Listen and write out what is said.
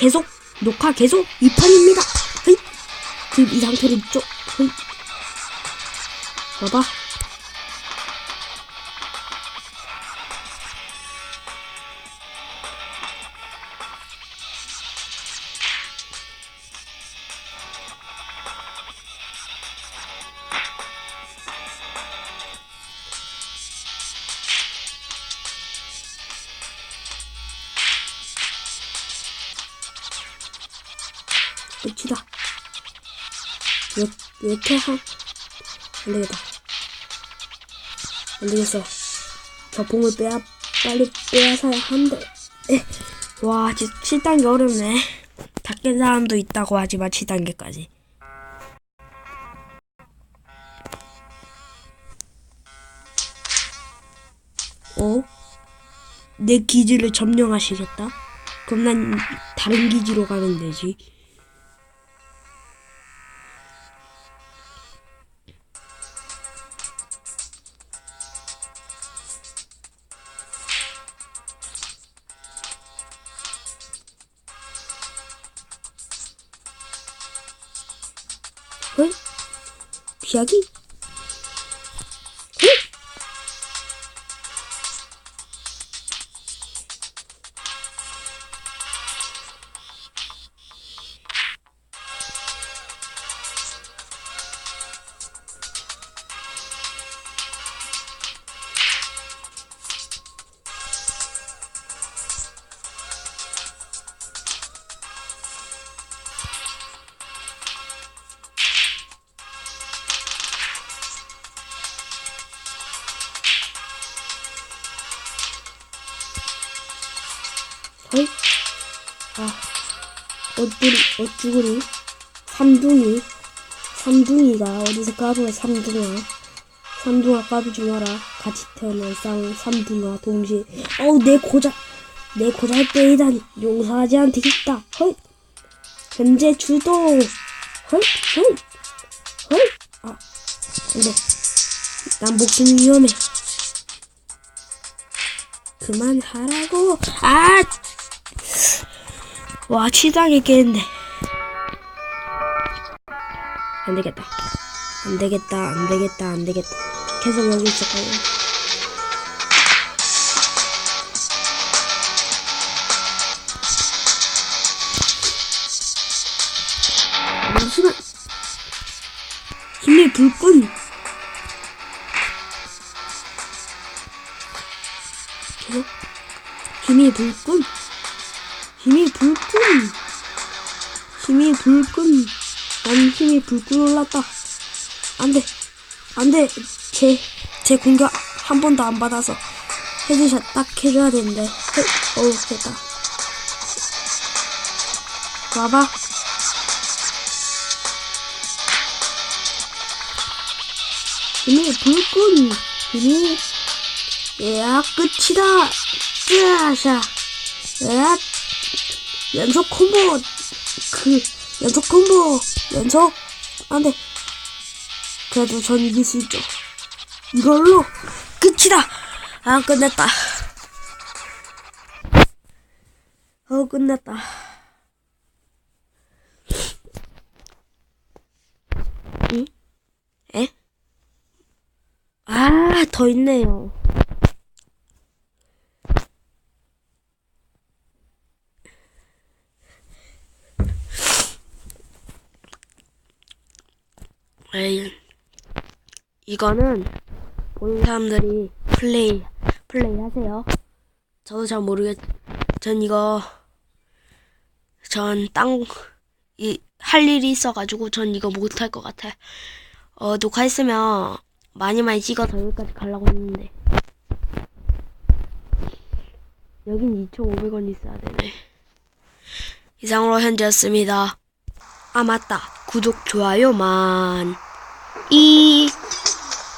계속 녹화 계속 2판입니다. 헤이. 그이 상태로 쪽. 헤이. 봐봐. 왜, 왜 이렇게 한, 안 되겠다. 안 되겠어. 저 봉을 빼야, 빨리 빼앗아야 한대. 에, 와, 진짜 7단계 어렵네. 다 깬 사람도 있다고 하지만 7단계까지. 어? 내 기지를 점령하시겠다? 그럼 난 다른 기지로 가면 되지. 헐? 피하 헐? 아, 어쭈리, 어쭈구리? 삼둥이? 삼둥이가 어디서 까부야, 삼둥아? 삼둥아 까부지 마라. 같이 태어난 쌍, 삼둥아, 동시에. 어우, 내 고자, 내 고자 때리다니. 용서하지 않겠다. 헐! 현재 주도! 헐! 헐! 헐! 아, 안 돼. 난 목숨이 위험해. 그만하라고. 아! 와, 치장이 깼는데. 안 되겠다. 안 되겠다, 안 되겠다, 안 되겠다. 계속 여기 있을 거예요. 잠시만. 힘의 불꽃. 계속. 힘이 불끈 힘이 불끈. 힘이 불끈. 난 힘이 불끈 올랐다. 안돼. 안돼. 제 제 공격 한 번도 안 받아서 헤드샷 딱 해줘야 되는데. 헤, 어우 됐다. 봐봐. 힘이 불끈. 힘이 야 끝이다. 짜샤. 야 연속 콤보 그 연속 콤보 연속 안돼 그래도 전 이길 수 있죠 이걸로 끝이다 아 끝냈다 어 끝냈다 응? 에? 아, 더 있네요. 에이, 이거는 보는 사람들이 플레이, 플레이 하세요. 저도 잘 모르겠, 전 이거, 전 땅, 이, 할 일이 있어가지고 전 이거 못할 것 같아. 어, 녹화했으면 많이 많이 찍어서 여기까지 가려고 했는데. 여긴 2,500원 있어야 되네. 이상으로 현재였습니다. 아, 맞다. 구독, 좋아요만. 이.